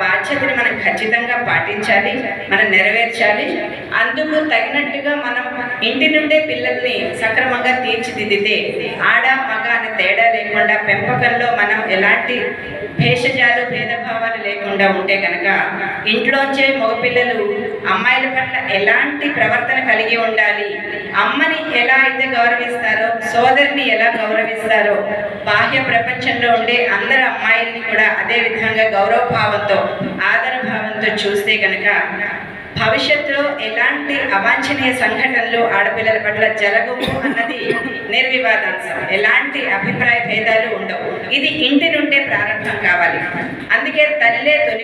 బాధ్యతని మనం ఖచ్చితంగా పాటించాలి మనం నెరవేర్చాలి. అందుకు తగినట్టుగా మనం ఇంటి నుండే పిల్లల్ని సక్రమంగా తీర్చిదిద్దితే ఆడ మగ అనే తేడా లేకుండా పెంపకంలో మనం ఎలాంటి భేషజాలు భేదభావాలు లేకుండా ఉంటే కనుక ఇంట్లోంచే మగపిల్లలు అమ్మాయిల పట్ల ఎలాంటి ప్రవర్తన కలిగి ఉండాలి అమ్మని ఎలా అయితే గౌరవిస్తారో సోదరిని ఎలా గౌరవిస్తారో బాహ్య ప్రపంచంలో ఉండే అందరు అమ్మాయిల్ని కూడా అదే విధంగా గౌరవ భావంతో చూస్తే కనుక భవిష్యత్తులో ఎలాంటి అవాంఛనీయ సంఘటనలు ఆడపిల్లల పట్ల జరగవు అన్నది నిర్వివాదాంశం. ఎలాంటి అభిప్రాయ భేదాలు ఉండవు. ఇది ఇంటి నుండే ప్రారంభం కావాలి. అందుకే తల్లే తొలి